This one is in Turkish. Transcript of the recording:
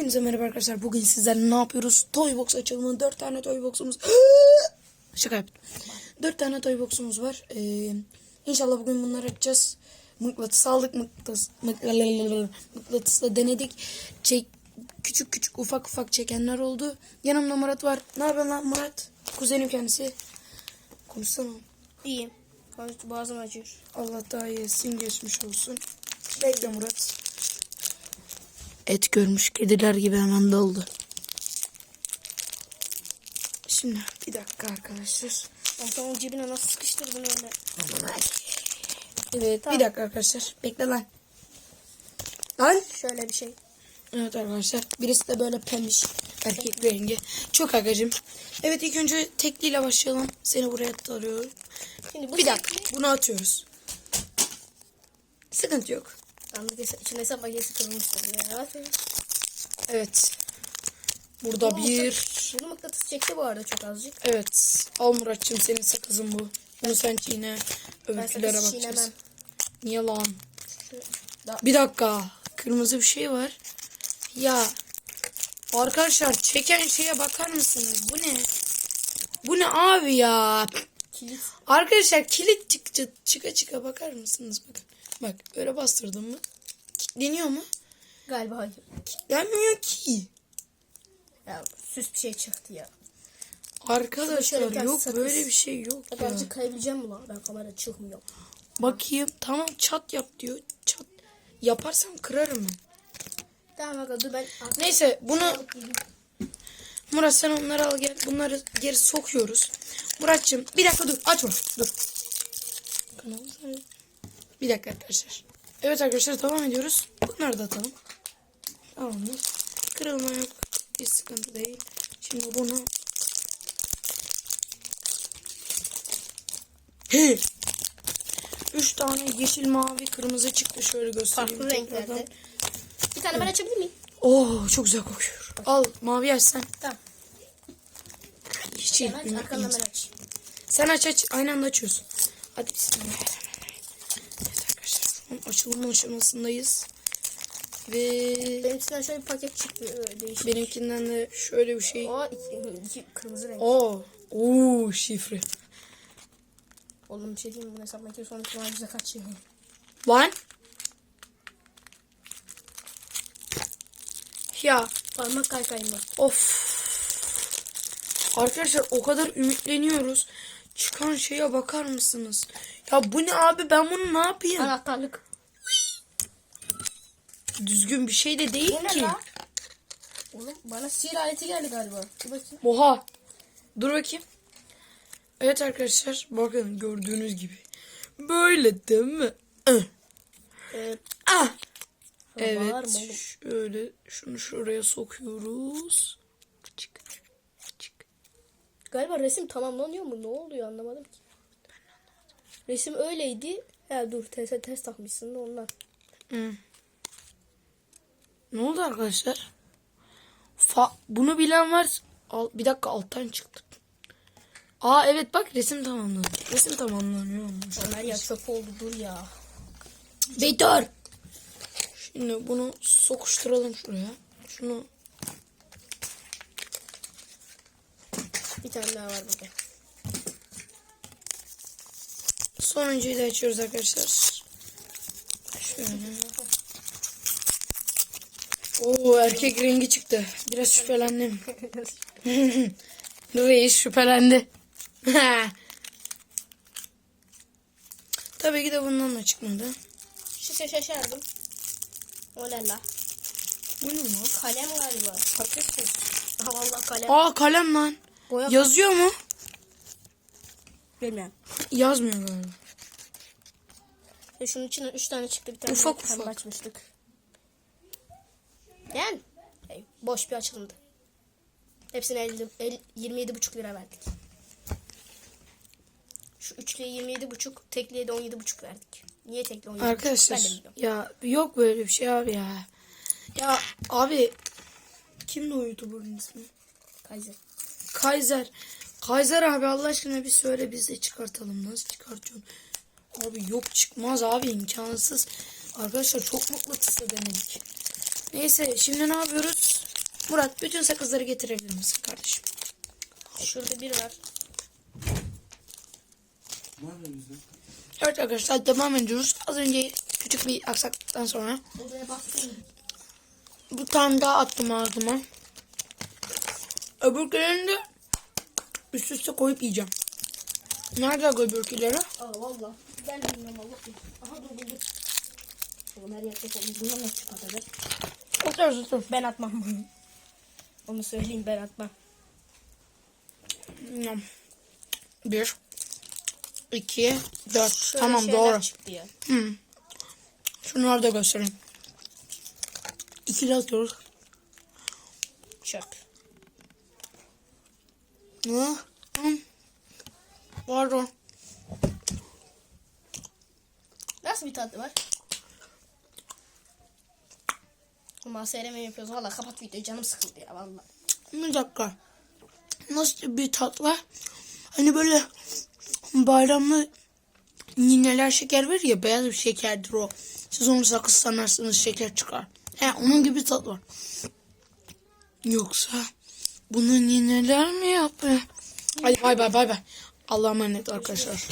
Hepinize merhaba arkadaşlar. Bugün sizlerle ne yapıyoruz? Toy box açılımı. 4 tane toy box'umuz. Şaka yaptım. 4 tane toy box'umuz var. Ee, inşallah bugün bunları açacağız. Mıknatıs aldık. Mıknatıs, mıknatısla denedik. Çek, küçük küçük ufak ufak çekenler oldu. Yanımda Murat var. Ne yapıyorsun lan Murat? Kuzenim kendisi. Konuşsana. İyiyim. Konuş, boğazım acıyor. Allah daha iyi etsin geçmiş olsun. Bekle Murat. Et görmüş kediler gibi hemen doldu. Şimdi bir dakika arkadaşlar. Sana cebine nasıl sıkıştırdın öyle? Evet bir dakika arkadaşlar. Bekle lan. Lan. Şöyle bir şey. Evet arkadaşlar. Birisi de böyle pembiş. Erkek rengi. Çok agacım. Evet ilk önce tekliyle başlayalım. Seni buraya tarıyorum. Şimdi bu Bir dakika. Bunu atıyoruz. Sıkıntı yok. Anlık içinde hesap makinesi kırılmıştır. Evet. Burada bir Bunu mıknatıs çekti bu arada çok azıcık. Evet. Al Muratçım senin sakızın bu. Bunu sen çiğne. Öbürkülere bakacağız. çiğnemem. Niye lan? Da, Bir dakika. Kırmızı bir şey var. Ya. Arkadaşlar çeken şeye bakar mısınız? Bu ne? Bu ne abi ya? Kilit. Arkadaşlar kilit çıkça, çıka çıka bakar mısınız? Bakın. Bak öyle bastırdım mı? Kilitleniyor mu? Galiba hayır. Kilitlenmiyor ki. Ya süs bir şey çıktı ya. Arkadaşlar yok sakız. böyle bir şey yok Ya azıcık kayabileceğim mi lan? Ben kamera çıkmıyor. Bakayım. Tamam çat yap diyor. Çat. Yaparsam kırarım ben. Tamam aga dur ben. Neyse bunu Murat sen onları al gel. Bunları geri sokuyoruz. Muratçım bir dakika dur açma dur. Bir dakika arkadaşlar. Evet arkadaşlar devam ediyoruz. Bunları da atalım. Tamamdır. Kırılma yok. Bir sıkıntı değil. Şimdi bunu He. Üç tane yeşil, mavi, kırmızı çıktı. Şöyle göstereyim. Farklı renklerde. Bir tane ben açabilir miyim? Oo çok güzel kokuyor. Al mavi aç sen. Tamam. Yeşil. Sen aç bir arkandan mavi. ben aç. Sen aç aç. Aynı anda açıyorsun. Hadi bismillahirrahmanirrahim. Evet arkadaşlar şu an açılma aşamasındayız. Ve Benimkisinden şöyle bir paket çıktı. Değişik. benimkinden de şöyle bir şey. O iki, iki kırmızı renk. Oo. Oo şifre. Oğlum bir şey diyeyim mi? Bu hesap makinesi son ihtimalle bize kaç şey. Lan. Ya Parmak kaykayım var. Of. Arkadaşlar o kadar ümitleniyoruz. Çıkan şeye bakar mısınız? Ya bu ne abi ben bunu ne yapayım? Anahtarlık. Düzgün bir şey de değil Bu ne ki. lan? Oğlum bana sihir aleti geldi galiba. Dur bakayım. Oha. Dur bakayım. Evet arkadaşlar bakın gördüğünüz gibi. Böyle değil mi? Ee, Ah. Evet şöyle şunu şuraya sokuyoruz. Galiba resim tamamlanıyor mu? Ne oluyor anlamadım ki. Resim öyleydi. Ya dur test, test takmışsın da ondan. Hı. Ne oldu arkadaşlar? Fa bunu bilen var. Al, bir dakika alttan çıktı. Aa evet bak resim tamamlandı. Resim tamamlanıyormuş. Ömer ya çöp oldu dur ya. Beytar. Şimdi bunu sokuşturalım şuraya. Şunu Bir tane daha var burada. sonuncuyu da açıyoruz arkadaşlar. Şöyle. Oo erkek rengi çıktı. Biraz şüphelendim. Reis şüphelendi. Tabii ki de bundan da çıkmadı. Şişe şaşardım. O ne la? Bu ne lan? Kalem galiba. Ha valla kalem. Aa kalem lan. Boya Yazıyor mu? Bilmem. Yazmıyor galiba. E şunun içinden 3 tane çıktı. Bir tane Ufak pembe ufak. açmıştık. Yani boş bir açılımdı. Hepsine 50, el, 27,5 lira verdik. Şu üçlüye 27,5, tekliye de 17,5 verdik. Niye tekli 17,5? Ben de Arkadaşlar bilmiyorum. ya yok böyle bir şey abi ya. Ya abi kimdi o YouTuber'ın ismi? Kaiser. Kaiser. Kaiser abi Allah aşkına bir söyle biz de çıkartalım. Nasıl çıkartıyorsun? Abi yok çıkmaz abi imkansız. Arkadaşlar çok mıknatısla denedik. Neyse şimdi ne yapıyoruz? Murat bütün sakızları getirebilir misin kardeşim? Şurada bir var. Evet arkadaşlar devam ediyoruz. Az önce küçük bir aksaklıktan sonra bir tane daha attım ağzıma. Öbürkülerini de üst üste koyup yiyeceğim. Nerede öbürküleri? Aa valla. Ben bilmiyorum Allah bilir. Aha dur buldum. Oğlum her yer tek olmuş. Bundan nasıl çıkartacak? Otur otur. Ben atmam. Onu söyleyeyim ben atmam. Bir. iki, Dört. Şöyle tamam doğru. çıktı ya. Hı. Şunları da göstereyim. İkili atıyoruz. Çöp. Hı. Pardon. Nasıl bir tadı var? Ama seyreme yapıyoruz. Valla kapat videoyu canım sıkıldı ya valla. Bir dakika. Nasıl bir tat var? Hani böyle bayramlı nineler şeker verir ya beyaz bir şekerdir o. Siz onu sakız sanarsınız şeker çıkar. He onun gibi tat var. Yoksa bunu nineler mi yapıyor? Hadi bay bay bay bay. Allah'a emanet arkadaşlar.